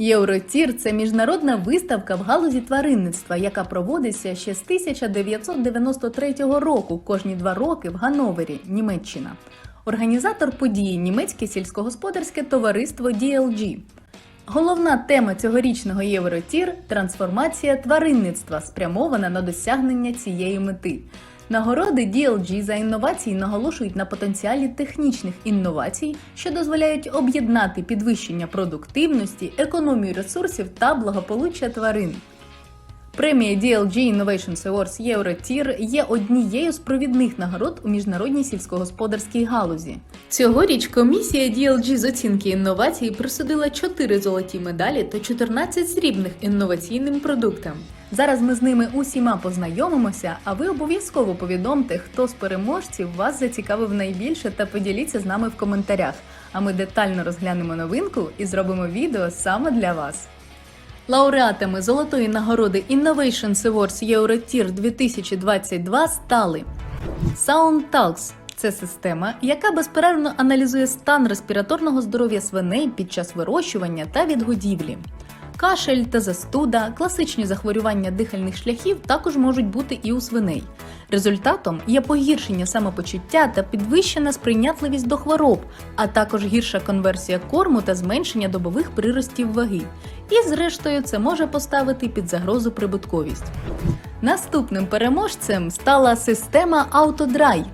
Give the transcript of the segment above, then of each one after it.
Євротір це міжнародна виставка в галузі тваринництва, яка проводиться ще з 1993 року, кожні два роки в Ганновері, Німеччина. Організатор події німецьке сільськогосподарське товариство DLG. Головна тема цьогорічного Євротір трансформація тваринництва, спрямована на досягнення цієї мети. Нагороди DLG за інновації наголошують на потенціалі технічних інновацій, що дозволяють об'єднати підвищення продуктивності, економію ресурсів та благополуччя тварин. Премія DLG Innovations Awards Eurotier є однією з провідних нагород у міжнародній сільськогосподарській галузі. Цьогоріч комісія DLG з оцінки інновацій присудила 4 золоті медалі та 14 срібних інноваційним продуктам. Зараз ми з ними усіма познайомимося, а ви обов'язково повідомте, хто з переможців вас зацікавив найбільше та поділіться з нами в коментарях. А ми детально розглянемо новинку і зробимо відео саме для вас. Лауреатами золотої нагороди Innovations Awards Eurotier 2022 стали SoundTalks – це система, яка безперервно аналізує стан респіраторного здоров'я свиней під час вирощування та відгодівлі. Кашель та застуда, класичні захворювання дихальних шляхів також можуть бути і у свиней. Результатом є погіршення самопочуття та підвищена сприйнятливість до хвороб, а також гірша конверсія корму та зменшення добових приростів ваги. І, зрештою, це може поставити під загрозу прибутковість. Наступним переможцем стала система AutoDry.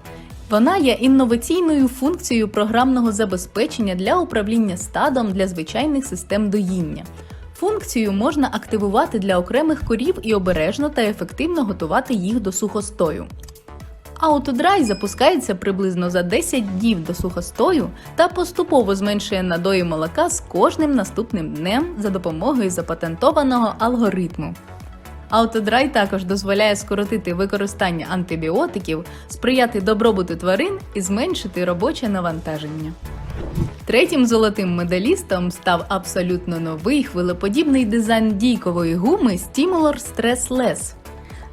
Вона є інноваційною функцією програмного забезпечення для управління стадом для звичайних систем доїння. Функцію можна активувати для окремих корів і обережно та ефективно готувати їх до сухостою. Autodry запускається приблизно за 10 днів до сухостою та поступово зменшує надої молока з кожним наступним днем за допомогою запатентованого алгоритму. Autodry також дозволяє скоротити використання антибіотиків, сприяти добробуту тварин і зменшити робоче навантаження. Третім золотим медалістом став абсолютно новий хвилеподібний дизайн дійкової гуми Stimulor Stress Less.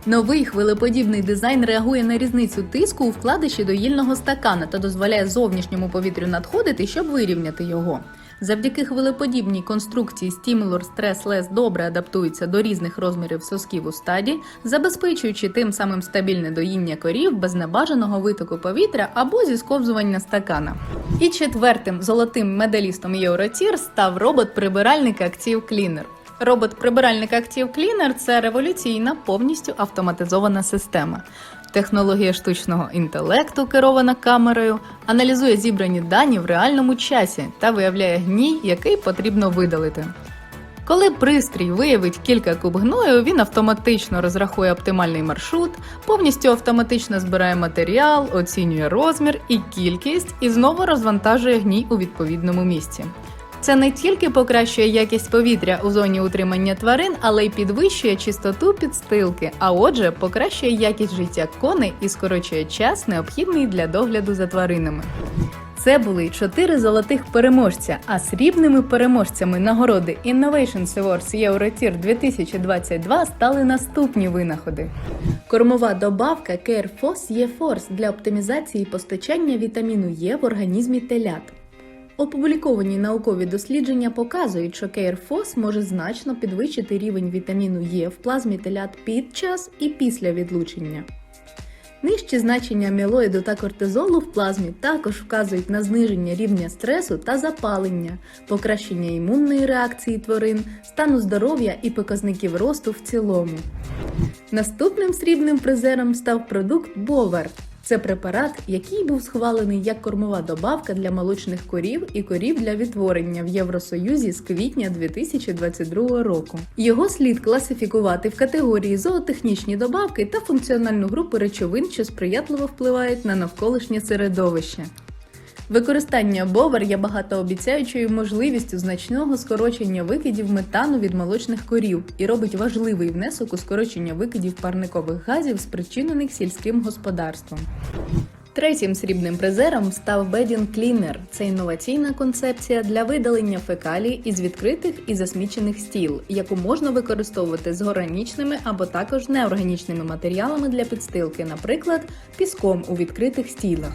Новий хвилеподібний дизайн реагує на різницю тиску у вкладиші доїльного стакана та дозволяє зовнішньому повітрю надходити, щоб вирівняти його. Завдяки хвилеподібній конструкції Stimulor Stress Less добре адаптується до різних розмірів сосків у стаді, забезпечуючи тим самим стабільне доїння корів без небажаного витоку повітря або зісковзування стакана. І четвертим золотим медалістом Євротір став робот-прибиральник Active Cleaner. Робот-прибиральник Active Cleaner – це революційна, повністю автоматизована система. Технологія штучного інтелекту, керована камерою, аналізує зібрані дані в реальному часі та виявляє гній, який потрібно видалити. Коли пристрій виявить кілька куб гною, він автоматично розрахує оптимальний маршрут, повністю автоматично збирає матеріал, оцінює розмір і кількість і знову розвантажує гній у відповідному місці. Це не тільки покращує якість повітря у зоні утримання тварин, але й підвищує чистоту підстилки, а отже, покращує якість життя коней і скорочує час, необхідний для догляду за тваринами. Це були чотири золотих переможця, а срібними переможцями нагороди Innovations Awards Eurotier 2022 стали наступні винаходи. Кормова добавка CareFos E-Force для оптимізації постачання вітаміну Е в організмі телят. Опубліковані наукові дослідження показують, що CareFos може значно підвищити рівень вітаміну Е в плазмі телят під час і після відлучення. Нижчі значення амілоїду та кортизолу в плазмі також вказують на зниження рівня стресу та запалення, покращення імунної реакції тварин, стану здоров'я і показників росту в цілому. Наступним срібним призером став продукт Бовер. Це препарат, який був схвалений як кормова добавка для молочних корів і корів для відтворення в Євросоюзі з квітня 2022 року. Його слід класифікувати в категорії зоотехнічні добавки та функціональну групу речовин, що сприятливо впливають на навколишнє середовище. Використання бовер є багатообіцяючою можливістю значного скорочення викидів метану від молочних корів і робить важливий внесок у скорочення викидів парникових газів, спричинених сільським господарством. Третім срібним призером став Bedding Cleaner. Це інноваційна концепція для видалення фекалій із відкритих і засмічених стіл, яку можна використовувати з органічними або також неорганічними матеріалами для підстилки, наприклад, піском у відкритих стілах.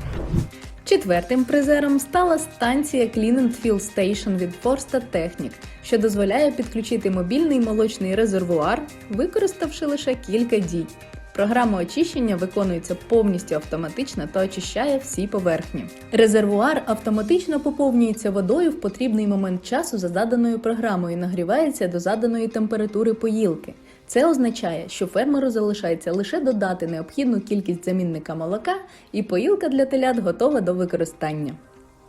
Четвертим призером стала станція Clean and Station від Forsta Technic, що дозволяє підключити мобільний молочний резервуар, використавши лише кілька дій. Програма очищення виконується повністю автоматично та очищає всі поверхні. Резервуар автоматично поповнюється водою в потрібний момент часу за заданою програмою і нагрівається до заданої температури поїлки. Це означає, що фермеру залишається лише додати необхідну кількість замінника молока, і поїлка для телят готова до використання.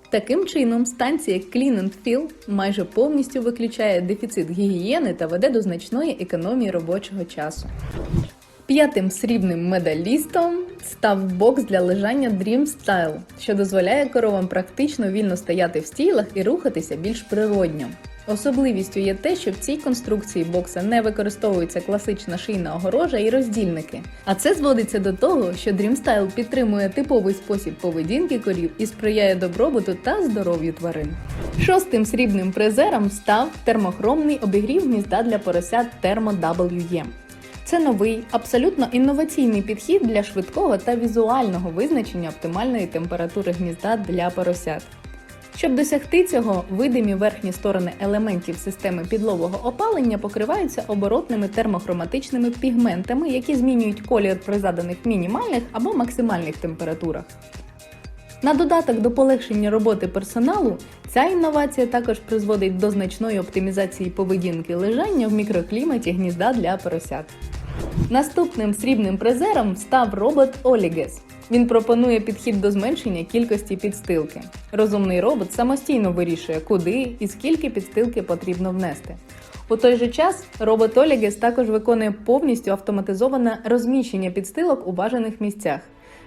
Таким чином, станція Clean and Fill майже повністю виключає дефіцит гігієни та веде до значної економії робочого часу. П'ятим срібним медалістом став бокс для лежання Dream Style, що дозволяє коровам практично вільно стояти в стілах і рухатися більш природньо. Особливістю є те, що в цій конструкції бокса не використовується класична шийна огорожа і роздільники. А це зводиться до того, що Dreamstyle підтримує типовий спосіб поведінки корів і сприяє добробуту та здоров'ю тварин. Шостим срібним призером став термохромний обігрів гнізда для поросят Thermo WE. Це новий, абсолютно інноваційний підхід для швидкого та візуального визначення оптимальної температури гнізда для поросят. Щоб досягти цього, видимі верхні сторони елементів системи підлового опалення покриваються оборотними термохроматичними пігментами, які змінюють колір при заданих мінімальних або максимальних температурах. На додаток до полегшення роботи персоналу, ця інновація також призводить до значної оптимізації поведінки лежання в мікрокліматі гнізда для поросят. Наступним срібним призером став робот Олігес. Він пропонує підхід до зменшення кількості підстилки. Розумний робот самостійно вирішує, куди і скільки підстилки потрібно внести. У той же час робот Олігес також виконує повністю автоматизоване розміщення підстилок у бажаних місцях.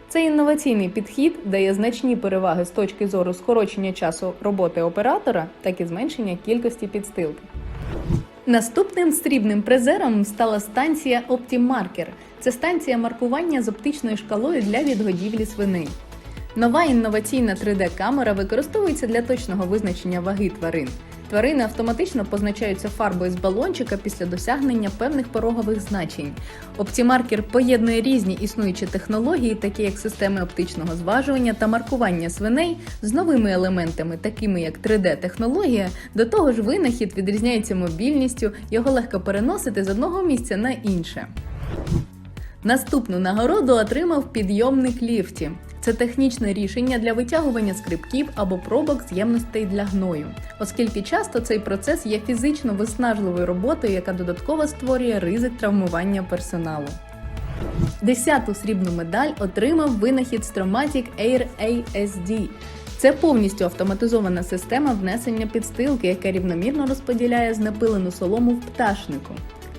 Цей інноваційний підхід дає значні переваги з точки зору скорочення часу роботи оператора, так і зменшення кількості підстилки. Наступним срібним призером стала станція OptiMarker. Це станція маркування з оптичною шкалою для відгодівлі свиней. Нова інноваційна 3D-камера використовується для точного визначення ваги тварин. Тварини автоматично позначаються фарбою з балончика після досягнення певних порогових значень. Оптімаркер поєднує різні існуючі технології, такі як системи оптичного зважування та маркування свиней, з новими елементами, такими як 3D-технологія. До того ж, винахід відрізняється мобільністю, його легко переносити з одного місця на інше. Наступну нагороду отримав підйомник ліфті. Це технічне рішення для витягування скрипків або пробок з ємностей для гною, оскільки часто цей процес є фізично виснажливою роботою, яка додатково створює ризик травмування персоналу. Десяту срібну медаль отримав винахід Stromatic Air ASD. Це повністю автоматизована система внесення підстилки, яка рівномірно розподіляє знепилену солому в пташнику.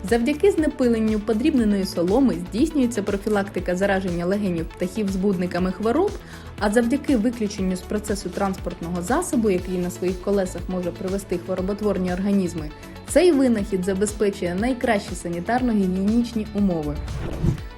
Завдяки знепиленню подрібненої соломи здійснюється профілактика зараження легенів птахів збудниками хвороб, а завдяки виключенню з процесу транспортного засобу, який на своїх колесах може привести хвороботворні організми, цей винахід забезпечує найкращі санітарно-гігієнічні умови.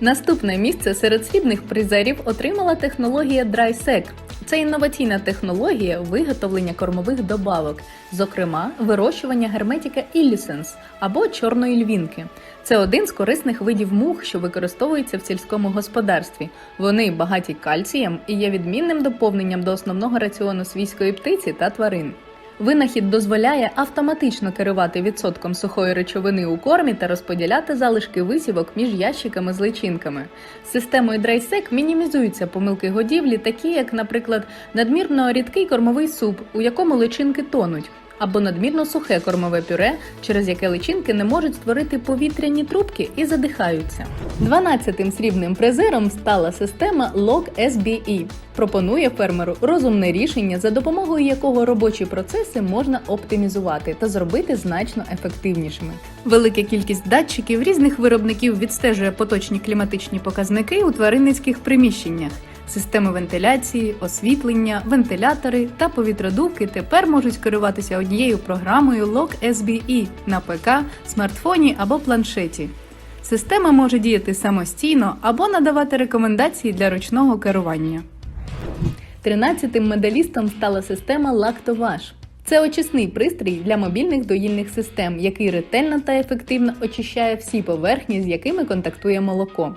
Наступне місце серед срібних призерів отримала технологія DrySec. Це інноваційна технологія виготовлення кормових добавок, зокрема вирощування герметіка іллісенс або чорної львінки. Це один з корисних видів мух, що використовується в сільському господарстві. Вони багаті кальцієм і є відмінним доповненням до основного раціону свійської птиці та тварин. Винахід дозволяє автоматично керувати відсотком сухої речовини у кормі та розподіляти залишки висівок між ящиками з личинками. Системою DrySec мінімізуються помилки годівлі, такі як, наприклад, надмірно рідкий кормовий суп, у якому личинки тонуть, або надмірно сухе кормове пюре, через яке личинки не можуть створити повітряні трубки і задихаються. 12-тим срібним призером стала система Log SBE. Пропонує фермеру розумне рішення, за допомогою якого робочі процеси можна оптимізувати та зробити значно ефективнішими. Велика кількість датчиків різних виробників відстежує поточні кліматичні показники у тваринницьких приміщеннях. Системи вентиляції, освітлення, вентилятори та повітродувки тепер можуть керуватися однією програмою Log SBE на ПК, смартфоні або планшеті. Система може діяти самостійно або надавати рекомендації для ручного керування. Тринадцятим медалістом стала система Lactovage. Це очисний пристрій для мобільних доїльних систем, який ретельно та ефективно очищає всі поверхні, з якими контактує молоко.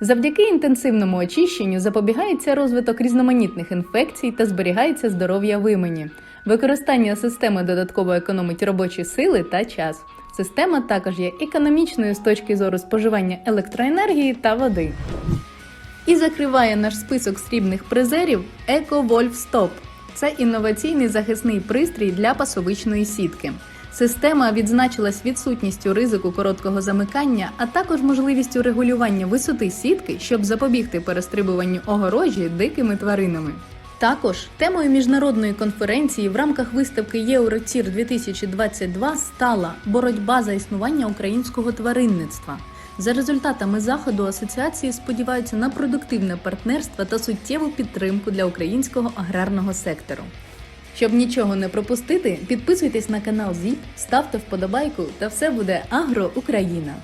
Завдяки інтенсивному очищенню запобігається розвиток різноманітних інфекцій та зберігається здоров'я вимені. Використання системи додатково економить робочі сили та час. Система також є економічною з точки зору споживання електроенергії та води. І закриває наш список срібних призерів EcoWolf Stop. Це інноваційний захисний пристрій для пасовичної сітки. Система відзначилась відсутністю ризику короткого замикання, а також можливістю регулювання висоти сітки, щоб запобігти перестрибуванню огорожі дикими тваринами. Також темою міжнародної конференції в рамках виставки Євротір 2022 стала боротьба за існування українського тваринництва. За результатами заходу асоціації сподіваються на продуктивне партнерство та суттєву підтримку для українського аграрного сектору. Щоб нічого не пропустити, підписуйтесь на канал ЗІП, ставте вподобайку та все буде Агро Україна.